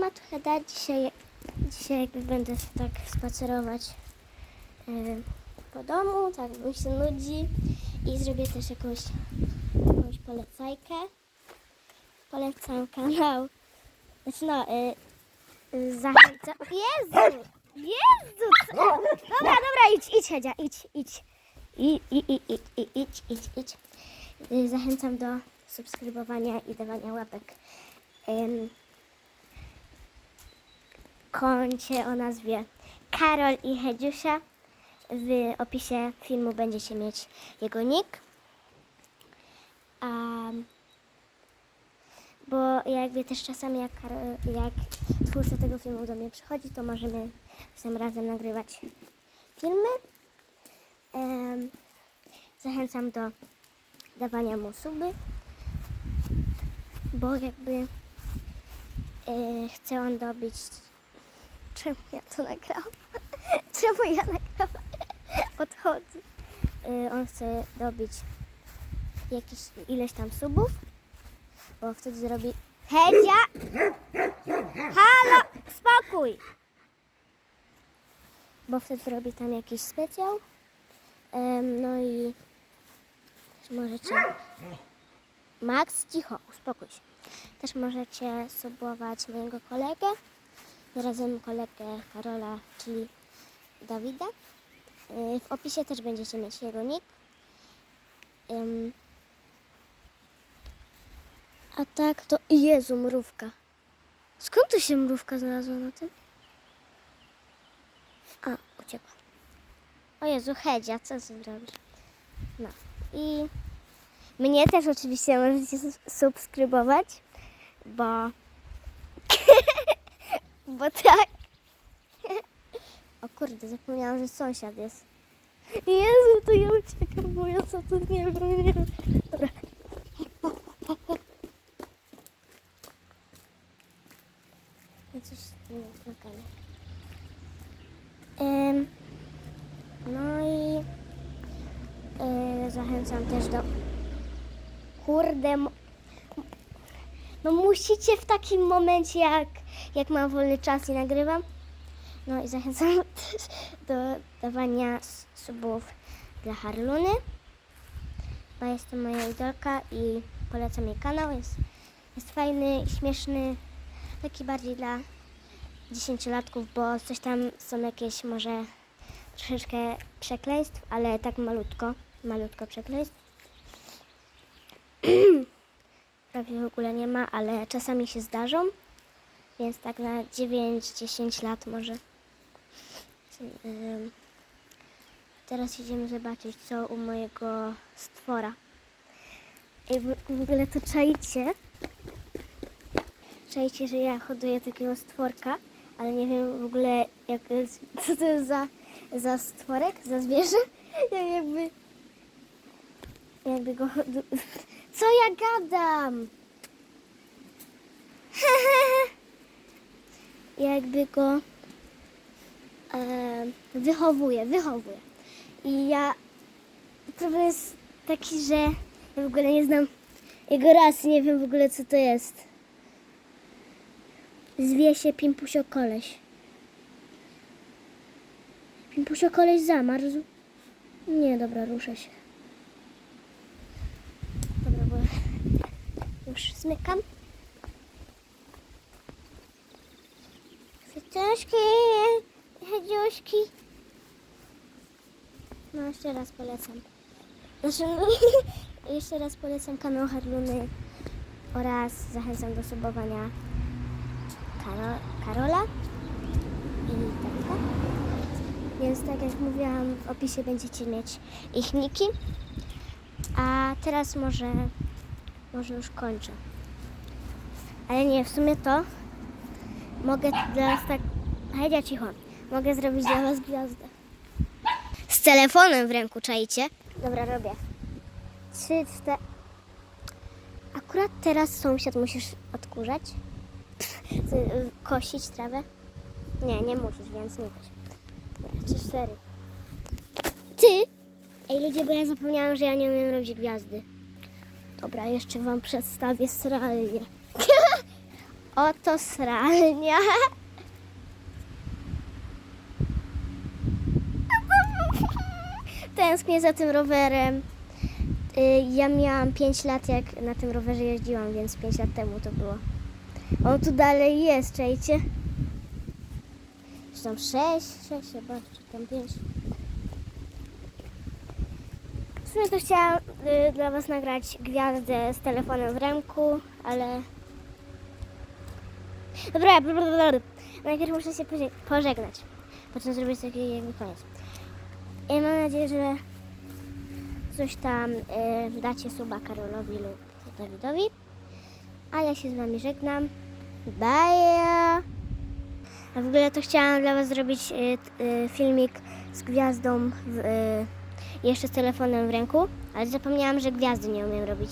ma trochę dać dzisiaj, dzisiaj jakby będę tak spacerować e, po domu, tak mi się nudzi i zrobię też jakąś, jakąś polecajkę. Polecam kanał. Znaczy no, e, zachęcam. Jezu! Jezu! Co? Dobra, dobra, idź, idź, Hedzia, idź, idź. I, i, i, i, i, idź, idź, idź. E, Zachęcam do subskrybowania i dawania łapek. Em, koncie o nazwie Karol i Hedziusia. W opisie filmu będziecie mieć jego nick. Um, bo jakby też czasami jak, jak twórca tego filmu do mnie przychodzi, to możemy z razem nagrywać filmy. Em, zachęcam do dawania mu suby, bo jakby chce on dobić Czemu ja to nagrałam? Czemu ja nagrałam? Odchodzę. Y, on chce dobić jakieś ileś tam subów, bo wtedy zrobi... Hedzia! Halo! Spokój! Bo wtedy zrobi tam jakiś specjał. No i też możecie... Max, cicho, uspokój się. Też możecie subować mojego kolegę razem kolegę Karola, czyli Dawida. Yy, W opisie też będziecie mieć jego nick. A tak to Jezu, mrówka. Skąd tu się mrówka znalazła na tym? A, uciekła. O Jezu, Hedzia, co zrobisz? No i mnie też oczywiście możecie subskrybować, bo bo tak. O kurde, zapomniałam, że sąsiad jest. Jezu, to ja uciekam, bo ja co tu nie wiem, nie wiem. Dobra. Ja coś nie wiem, Em, No i e, zachęcam też do kurde no musicie w takim momencie, jak, jak mam wolny czas i nagrywam. No i zachęcam też do dawania subów dla Harluny. Bo jest to moja idolka i polecam jej kanał. Jest, jest fajny, śmieszny, taki bardziej dla dziesięciolatków, bo coś tam są jakieś może troszeczkę przekleństw, ale tak malutko, malutko przekleństw prawie w ogóle nie ma, ale czasami się zdarzą. Więc tak na 9-10 lat może. Teraz idziemy zobaczyć, co u mojego stwora. I w, ogóle to czajcie. Czajcie, że ja hoduję takiego stworka, ale nie wiem w ogóle, jak, co to jest za, za stworek, za zwierzę. Ja jakby... Jakby go hodu... Co ja gadam? Jakby go e, wychowuję, wychowuję. I ja problem jest taki, że ja w ogóle nie znam jego rasy, nie wiem w ogóle co to jest. Zwie się Pimpusio Koleś. Pimpusio Koleś zamarzł. Nie, dobra, ruszę się. Dobra, bo już zmykam. Kwiatuszki, hedziuszki. No, jeszcze raz polecam. Znaczy, jeszcze raz polecam kanał Harluny oraz zachęcam do subowania Karo, Karola i Dawida. Więc tak jak mówiłam, w opisie będziecie mieć ich niki. A teraz może, może już kończę. Ale nie, w sumie to mogę dla was tak... Hejdia, cicho. Mogę zrobić dla was gwiazdę. Z telefonem w ręku, czajcie? Dobra, robię. Trzy, cztery... Akurat teraz sąsiad musisz odkurzać. Y, Kosić trawę. Nie, nie musisz, więc nie koś. Trzy, cztery. Ty! Ej ludzie, bo ja zapomniałam, że ja nie umiem robić gwiazdy. Dobra, jeszcze wam przedstawię sralnie. Oto sralnia. Tęsknię za tym rowerem. Y, Ja miałam 5 lat, jak na tym rowerze jeździłam, więc 5 lat temu to było. On tu dalej jest, czajcie? Czy tam 6, 6 chyba, czy tam 5. Sumie to chciałam y, dla Was nagrać gwiazdę z telefonem w ręku, ale... Dobra, blablabla. najpierw muszę się poże- pożegnać. Potem zrobić taki jakby koniec. I mam nadzieję, że coś tam y, dacie suba Karolowi lub Dawidowi. A ja się z Wami żegnam. Bye! A w ogóle to chciałam dla Was zrobić y, y, filmik z gwiazdą w, y, jeszcze z telefonem w ręku, ale zapomniałam, że gwiazdy nie umiem robić.